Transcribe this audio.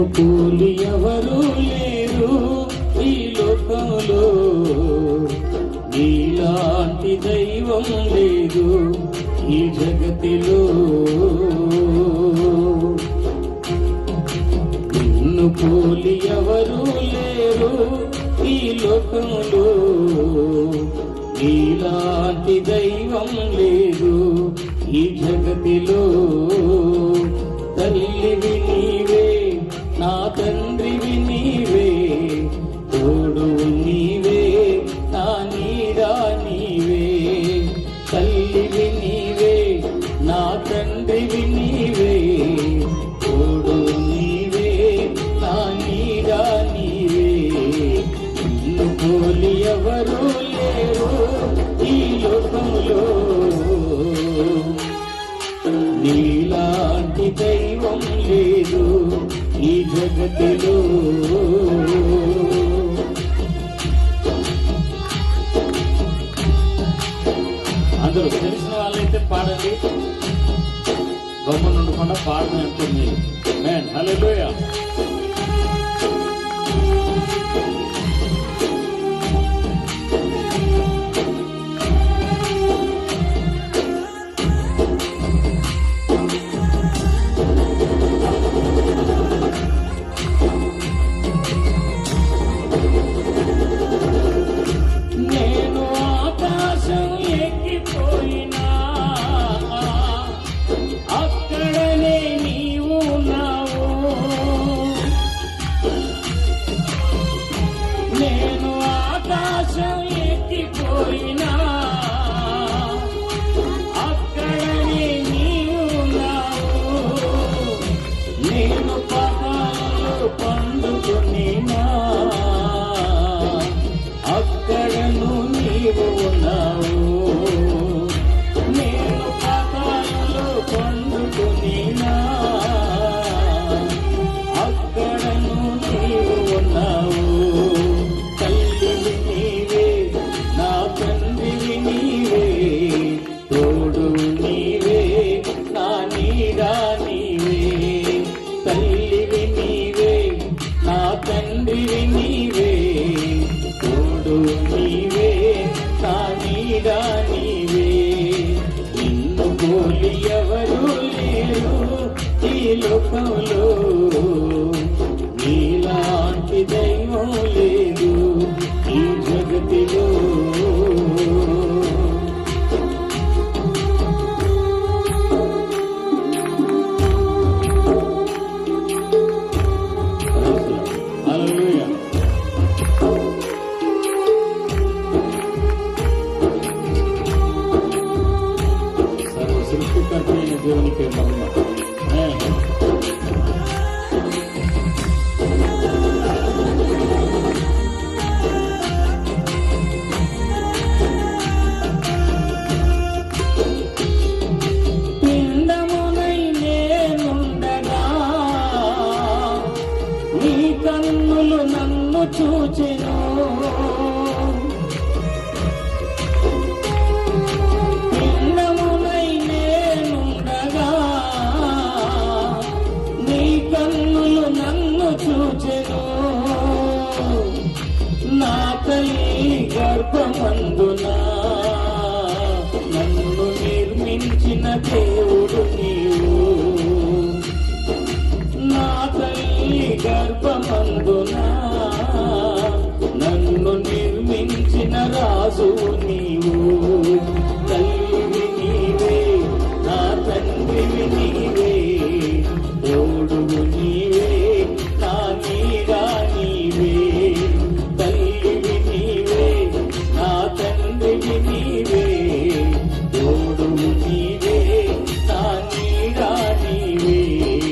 నిన్ను కూలి ఎవరు లేరు ఈ లోకంలో. నీలాంటి దైవం లేదు ఈ జగతిలో. నిన్ను పోలి ఎవరు లేరు ఈ లోకంలో. నీలాంటి దైవం లేదు ఈ జగతిలో. తల్లివి నీవే నా తండ్రివి నీవే తోడు నీవే నా నీడా నీవే. తల్లివి నీవే నా తండ్రివి నీవే తోడు నీవే నా నీడా నీవే. నిన్ను పోలి ఎవరు లేరు ఈ లోకంలో. నీలాంటి దైవం లేదు. ఈ జగతిలో అందరూ తెలిసిన వాళ్ళైతే పాడండి. గమ్మున ఉండకుండా పాడని అంటుంది మేన్ హలో నేను ఆకాశం ఎక్కిపోయినా అక్కడనే నీవు ఉన్నావు. నేను పదాలు పండుకొనినా? అక్కడను నీవు ఉన్నావు. ఎవరు లేరు ఈ లోకంలో. నీలాంటిదే చూచెను. పిండమునై నేనుండగా నీ కన్నులు నన్ను చూచెను. నా తల్లి గర్భమందునా నన్ను నిర్మించిన దే నిర్మించిన రాజు